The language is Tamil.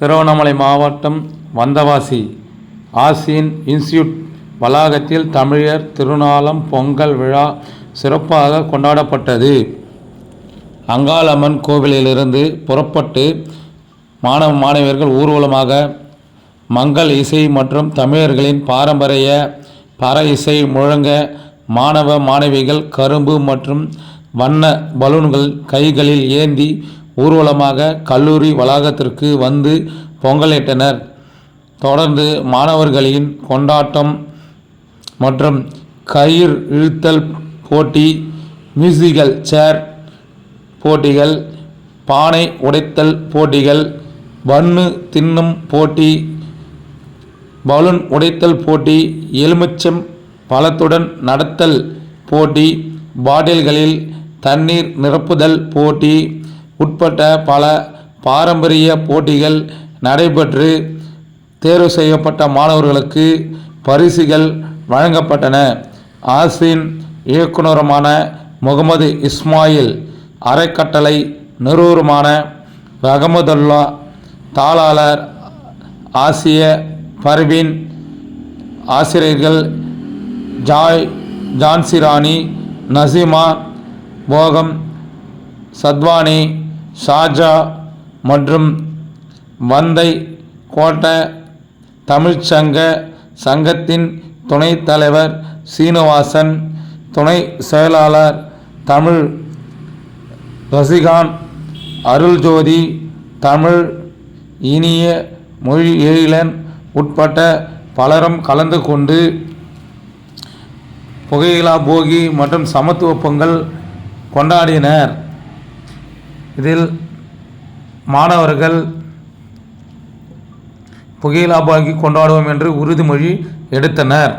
திருவண்ணாமலை மாவட்டம் வந்தவாசி ஆசியன் இன்ஸ்டியூட் வளாகத்தில் தமிழர் திருநாளம் பொங்கல் விழா சிறப்பாக கொண்டாடப்பட்டது. அங்காளம்மன் கோவிலிலிருந்து புறப்பட்டு மாணவ மாணவியர்கள் ஊர்வலமாக மங்கள் இசை மற்றும் தமிழர்களின் பாரம்பரிய பற இசை முழங்க மாணவ மாணவிகள் கரும்பு மற்றும் வண்ண பலூன்கள் கைகளில் ஏந்தி ஊர்வலமாக கல்லூரி வளாகத்திற்கு வந்து பொங்கலிட்டனர். தொடர்ந்து மாணவர்களின் கொண்டாட்டம் மற்றும் கயிறு இழுத்தல் போட்டி மியூசிக்கல் சேர் போட்டிகள் பானை உடைத்தல் போட்டிகள் பண்ணு தின்னும் போட்டி பலூன் உடைத்தல் போட்டி எலுமிச்சம் பழத்துடன் நடத்தல் போட்டி பாட்டில்களில் தண்ணீர் நிரப்புதல் போட்டி உட்பட்ட பல பாரம்பரிய போட்டிகள் நடைபெற்று தேர்வு செய்யப்பட்ட மாணவர்களுக்கு பரிசுகள் வழங்கப்பட்டன. ஆசின் இயக்குனருமான முகமது இஸ்மாயில் அறக்கட்டளை நிறுவருமான அகமதுல்லா தாளாளர் ஆசிய பர்வீன் ஆசிரியர்கள் ஜாய் ஜான்சிராணி நசீமா போகம் சத்வானி ஷாஜா மற்றும் வந்தை கோட்ட தமிழ்ச்சங்க சங்கத்தின் துணைத் தலைவர் சீனிவாசன் துணை செயலாளர் தமிழ் ரசிகான் அருள்ஜோதி தமிழ் இனிய மொழி எழிலன் உட்பட்ட பலரும் கலந்து கொண்டு புகையிலா போகி மற்றும் சமத்துவ பொங்கல் கொண்டாடினர். இதில் மாணவர்கள் புகையிலா பாங்கி கொண்டாடுவோம் என்று உறுதிமொழி எடுத்தனர்.